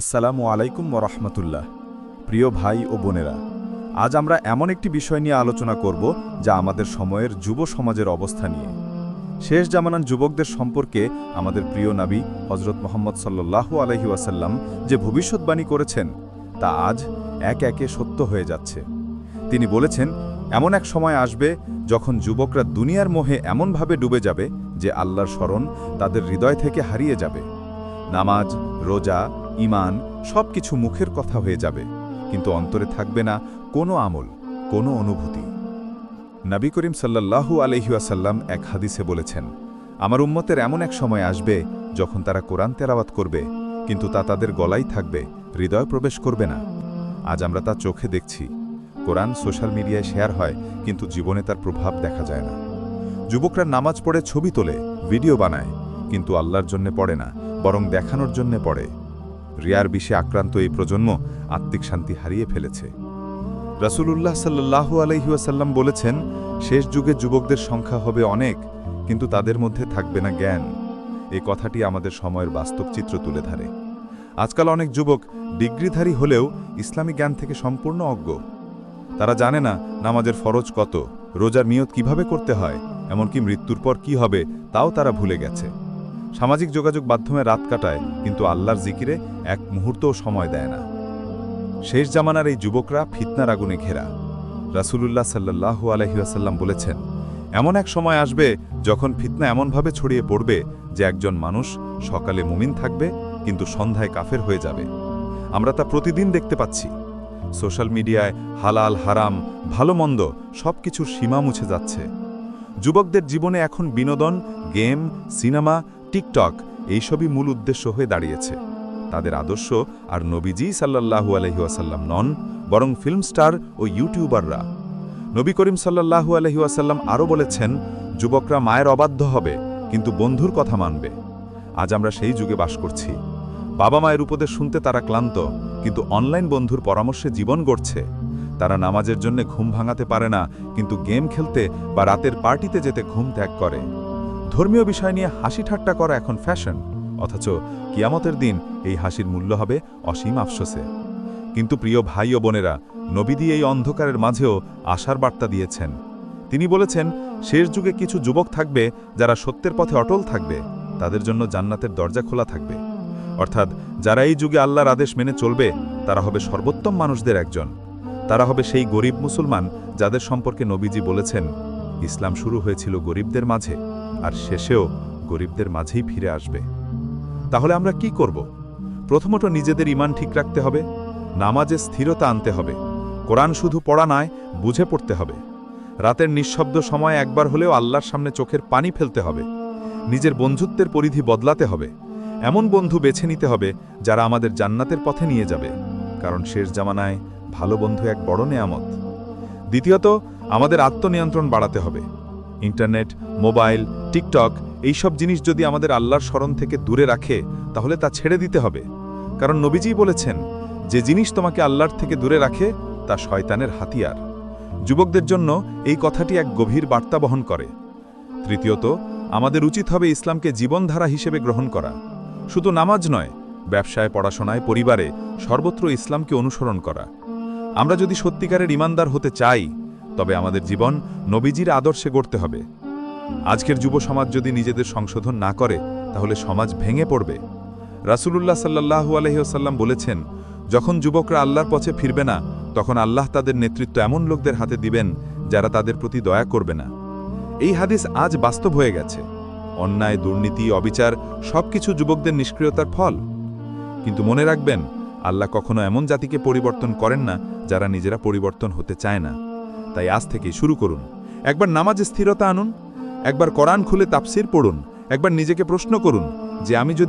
আসসালামু আলাইকুম রহমতুল্লাহ। প্রিয় ভাই ও বোনেরা, আজ আমরা এমন একটি বিষয় নিয়ে আলোচনা করব যা আমাদের সময়ের যুব সমাজের অবস্থা নিয়ে। শেষ জামানান যুবকদের সম্পর্কে আমাদের প্রিয় নাবী হজরত মোহাম্মদ সাল্লাল্লাহু আলহি ওয়াসাল্লাম যে ভবিষ্যৎবাণী করেছেন, তা আজ এক একে সত্য হয়ে যাচ্ছে। তিনি বলেছেন, এমন এক সময় আসবে যখন যুবকরা দুনিয়ার মোহে এমনভাবে ডুবে যাবে যে আল্লাহর স্মরণ তাদের হৃদয় থেকে হারিয়ে যাবে। নামাজ, রোজা ইমান সব কিছু মুখের কথা হয়ে যাবে, কিন্তু অন্তরে থাকবে না কোনো আমল, কোনো অনুভূতি। নবী করিম সাল্লাল্লাহু আলহিউসাল্লাম এক হাদিসে বলেছেন, আমার উম্মতের এমন এক সময় আসবে যখন তারা কোরআন তেরাওয়াত করবে, কিন্তু তা তাদের গলাই থাকবে, হৃদয় প্রবেশ করবে না। আজ আমরা তা চোখে দেখছি। কোরআন সোশ্যাল মিডিয়ায় শেয়ার হয়, কিন্তু জীবনে তার প্রভাব দেখা যায় না। যুবকরা নামাজ পড়ে ছবি তোলে, ভিডিও বানায়, কিন্তু আল্লাহর জন্যে পড়ে না, বরং দেখানোর জন্যে পড়ে। রিয়ার বিষে আক্রান্ত এই প্রজন্ম আত্মিক শান্তি হারিয়ে ফেলেছে। রাসূলুল্লাহ সাল্লাল্লাহু আলহিউসাল্লাম বলেছেন, শেষ যুগে যুবকদের সংখ্যা হবে অনেক, কিন্তু তাদের মধ্যে থাকবে না জ্ঞান। এই কথাটি আমাদের সময়ের বাস্তব চিত্র তুলে ধরে। আজকাল অনেক যুবক ডিগ্রিধারী হলেও ইসলামী জ্ঞান থেকে সম্পূর্ণ অজ্ঞ। তারা জানে না নামাজের ফরজ কত, রোজার নিয়ত কীভাবে করতে হয়, এমনকি মৃত্যুর পর কি হবে, তাও তারা ভুলে গেছে। সামাজিক যোগাযোগ মাধ্যমে রাত কাটায়, কিন্তু আল্লাহর জিকিরে এক মুহূর্তও সময় দেয় না। শেষ জামানার এই যুবকরা ফিতনার আগুনে ঘেরা। রাসূলুল্লাহ সাল্লাল্লাহু আলহিউসাল্লাম বলেছেন, এমন এক সময় আসবে যখন ফিতনা এমনভাবে ছড়িয়ে পড়বে যে একজন মানুষ সকালে মুমিন থাকবে, কিন্তু সন্ধ্যায় কাফের হয়ে যাবে। আমরা তা প্রতিদিন দেখতে পাচ্ছি। সোশ্যাল মিডিয়ায় হালাল, হারাম, ভালো, মন্দ সব কিছুর সীমা মুছে যাচ্ছে। যুবকদের জীবনে এখন বিনোদন, গেম, সিনেমা টিকটক এইসবই মূল উদ্দেশ্য হয়ে দাঁড়িয়েছে। তাদের আদর্শ আর নবীজি সাল্লাল্লাহু আলহিউসাল্লাম নন, বরং ফিল্ম স্টার ও ইউটিউবাররা। নবী করিম সাল্লাল্লাহু আলহিউসাল্লাম আরও বলেছেন, যুবকরা মায়ের অবাধ্য হবে, কিন্তু বন্ধুর কথা মানবে। আজ আমরা সেই যুগে বাস করছি। বাবা মায়ের উপদেশ শুনতে তারা ক্লান্ত, কিন্তু অনলাইন বন্ধুর পরামর্শে জীবন গড়ছে। তারা নামাজের জন্য ঘুম ভাঙাতে পারে না, কিন্তু গেম খেলতে বা রাতের পার্টিতে যেতে ঘুম ত্যাগ করে। ধর্মীয় বিষয় নিয়ে হাসি ঠাট্টা করা এখন ফ্যাশন অথচ কিয়ামতের দিন এই হাসির মূল্য হবে অসীম আফসোসে। কিন্তু প্রিয় ভাই ও বোনেরা নবীদি এই অন্ধকারের মাঝেও আশার বার্তা দিয়েছেন। তিনি বলেছেন, শেষ যুগে কিছু যুবক থাকবে যারা সত্যের পথে অটল থাকবে, তাদের জন্য জান্নাতের দরজা খোলা থাকবে। অর্থাৎ যারা এই যুগে আল্লাহর আদেশ মেনে চলবে, তারা হবে সর্বোত্তম মানুষদের একজন। তারা হবে সেই গরিব মুসলমান যাদের সম্পর্কে নবীজি বলেছেন, ইসলাম শুরু হয়েছিল গরিবদের মাঝে। আর শেষেও গরিবদের মাঝেই ফিরে আসবে। তাহলে আমরা কি করব? প্রথমত নিজেদের ইমান ঠিক রাখতে হবে, নামাজে স্থিরতা আনতে হবে, কোরআন শুধু পড়া নয়, বুঝে পড়তে হবে। রাতের নিঃশব্দ সময় একবার হলেও আল্লাহর সামনে চোখের পানি ফেলতে হবে, নিজের বন্ধুত্বের পরিধি বদলাতে হবে, এমন বন্ধু বেছে নিতে হবে যারা আমাদের জান্নাতের পথে নিয়ে যাবে, কারণ শেষ জামানায় ভালো বন্ধু এক বড় নেয়ামত। দ্বিতীয়ত, আমাদের আত্মনিয়ন্ত্রণ বাড়াতে হবে, ইন্টারনেট, মোবাইল টিকটক, এইসব জিনিস যদি আমাদের আল্লাহর স্মরণ থেকে দূরে রাখে, তাহলে তা ছেড়ে দিতে হবে। কারণ নবীজি বলেছেন, যে জিনিস তোমাকে আল্লাহর থেকে দূরে রাখে, তা শয়তানের হাতিয়ার। যুবকদের জন্য এই কথাটি এক গভীর বার্তা বহন করে। তৃতীয়ত, আমাদের উচিত হবে ইসলামকে জীবনধারা হিসেবে গ্রহণ করা। শুধু নামাজ নয়, ব্যবসায়, পড়াশোনায়, পরিবারে সর্বত্র ইসলামকে অনুসরণ করা। আমরা যদি সত্যিকারের ইমানদার হতে চাই, তবে আমাদের জীবন নবীজির আদর্শে গড়তে হবে। আজকের যুব সমাজ যদি নিজেদের সংশোধন না করে, তাহলে সমাজ ভেঙে পড়বে। রাসূলুল্লাহ সাল্লাল্লাহু আলহিহসাল্লাম বলেছেন, যখন যুবকরা আল্লাহর পথে ফিরবে না, তখন আল্লাহ তাদের নেতৃত্ব এমন লোকদের হাতে দিবেন যারা তাদের প্রতি দয়া করবে না। এই হাদিস আজ বাস্তব হয়ে গেছে। অন্যায়, দুর্নীতি, অবিচার সবকিছু যুবকদের নিষ্ক্রিয়তার ফল। কিন্তু মনে রাখবেন, আল্লাহ কখনো এমন জাতিকে পরিবর্তন করেন না যারা নিজেরা পরিবর্তন হতে চায় না। তাই আজ থেকেই শুরু করুন। একবার নামাজে স্থিরতা আনুন একবার কোরআন খুলে তাফসির পড়ুন একবার নিজেকে প্রশ্ন করুন যে আমি যদি